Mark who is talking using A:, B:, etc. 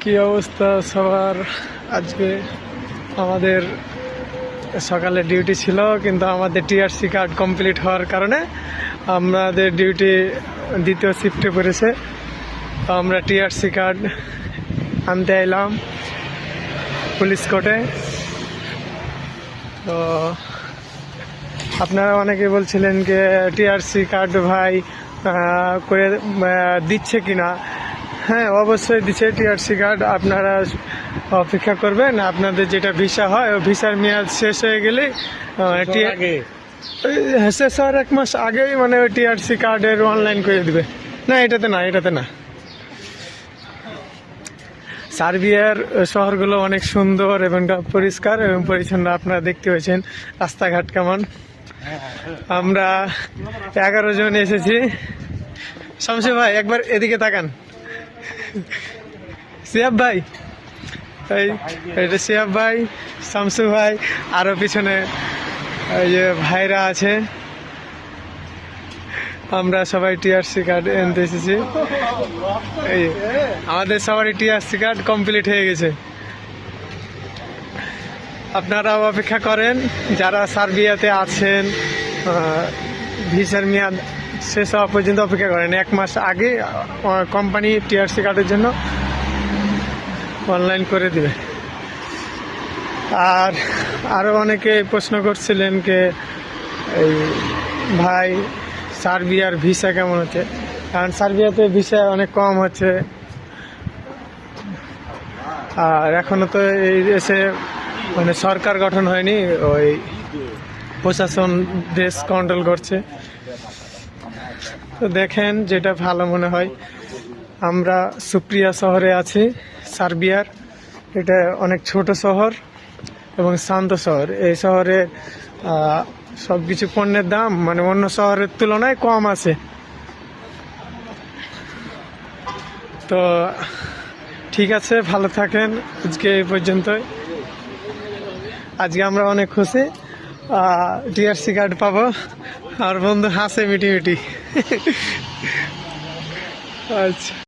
A: কি অবস্থা সবার? আজকে আমাদের সকালে ডিউটি ছিল, কিন্তু আমাদের টিআরসি কার্ড কমপ্লিট হওয়ার কারণে আমাদের ডিউটি দ্বিতীয় শিফটে পড়েছে। তো আমরা টিআরসি কার্ড আনতে এলাম পুলিশ কোর্টে। তো আপনারা অনেকে বলছিলেন যে টিআরসি কার্ড ভাই করে দিচ্ছে কিনা? হ্যাঁ অবশ্যই দিচ্ছে টিআরসি কার্ড আপনারা অপেক্ষা করবেন। আপনাদের যেটা ভিসা হয় ও ভিসার মেয়াদ শেষ হয়ে গেলে শেষ হওয়ার এক মাস আগেই মানে ওই টিআরসি কার্ডের অনলাইন করে দিবে। না এটাতে না এটাতে না। সার্বিয়ার শহরগুলো অনেক সুন্দর এবং পরিষ্কার এবং পরিচ্ছন্ন। আপনারা দেখতে পেয়েছেন রাস্তাঘাট কেমন। আমরা এগারো জন এসেছি। শামসু ভাই একবার এদিকে তাকান। সিয়াব ভাই, এই, এটা সিয়াব ভাই, শামসু ভাই আরও পিছনে ভাইরা আছে। আমরা সবাই টিআরসি কার্ড এনতে এসেছি এই, আমাদের সবারই টিআরসি কার্ড কমপ্লিট হয়ে গেছে। আপনারাও অপেক্ষা করেন, যারা সার্বিয়াতে আছেন ভিসার মেয়াদ শেষ হওয়া পর্যন্ত অপেক্ষা করেন। এক মাস আগে কোম্পানি টিআরসি কার্ডের জন্য অনলাইন করে দিবে। আর আরও অনেকে প্রশ্ন করছিলেন যে, এই ভাই, সার্বিয়ার ভিসা কেমন হচ্ছে কারণ সার্বিয়াতে ভিসা অনেক কম হচ্ছে। আর এখনও তো এই দেশে মানে সরকার গঠন হয়নি, ওই প্রশাসন দেশ কন্ট্রোল করছে। তো দেখেন যেটা ভালো মনে হয়। আমরা সুপ্রিয়া শহরে আছি, সার্বিয়ার। এটা অনেক ছোট শহর এবং শান্ত শহর। এই শহরে সব কিছু পণ্যের দাম মানে অন্য শহরের তুলনায় কম আছে। তো ঠিক আছে, ভালো থাকেন। আজকে এই পর্যন্তই। আজকে আমরা অনেক খুশি। টিআরসি কার্ড পাবো। আর বন্ধু হাসে মিটি মিটি। আচ্ছা।